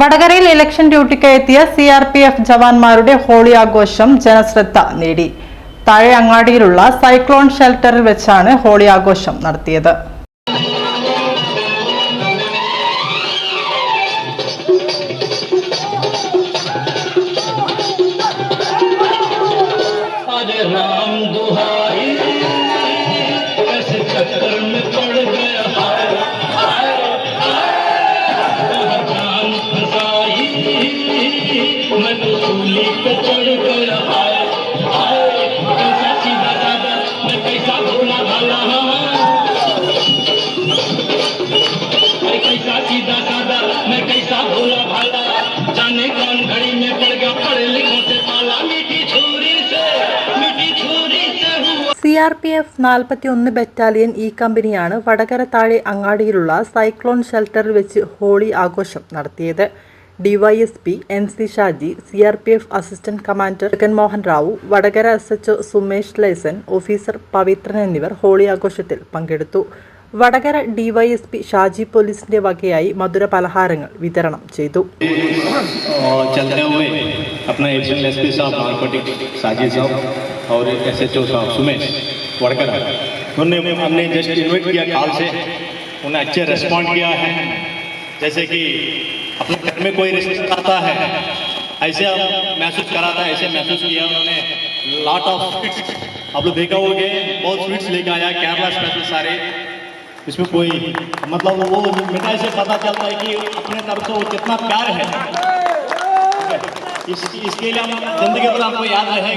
വടകരയിൽ ഇലക്ഷൻ ഡ്യൂട്ടിക്ക് എത്തിയ സി ആർ പി എഫ് ജവാന്മാരുടെ ഹോളി ആഘോഷം ജനശ്രദ്ധ നേടി. താഴെ അങ്ങാടിയിലുള്ള സൈക്ലോൺ ഷെൽട്ടറിൽ വെച്ചാണ് ഹോളി ആഘോഷം നടത്തിയത് अरे സി ആർ പി എഫ് നാൽപ്പത്തി ഒന്ന് ബറ്റാലിയൻ ഈ കമ്പനിയാണ് വടകര താഴെ അങ്ങാടിയിലുള്ള സൈക്ലോൺ ഷെൽട്ടറിൽ വെച്ച് ഹോളി ആഘോഷം നടത്തിയത്. DySP N C Shaji C R P F assistant commander Jaganmohan Rao Vadakara S H Sumesh liaison officer Pavithran എന്നിവർ ഹോളി ആഘോഷത്തിൽ പങ്കെടുത്തു വടകര ഡിവൈഎസ്പി ഷാജി പോലീസിന്റെ വകയായി മധുര പലഹാരങ്ങൾ വിതരണം ചെയ്തു और चलते हुए अपना एडिशनल एस पी साहब नारकोटिक साजिद साहब और एस एच ओ साहब सुमेश वड़कर उन्होंने हमने जस्ट इन्वाइट किया कॉल से उन्हें अच्छे रिस्पॉन्ड किया है जैसे कि अपने घर में कोई रिश्तेदार आता है ऐसे महसूस कराता है ऐसे महसूस किया उन्होंने। लॉट ऑफ़ स्वीट्स आप लोग देखा होगे बहुत स्वीट्स लेके आया केरला स्पेशल सारे। इसमें कोई मतलब वो मिठाई से पता चलता है कि अपने तरफ़ से वो कितना प्यार है। इस, इसके लिए हम ज़िंदगी भर आपको याद रहेगा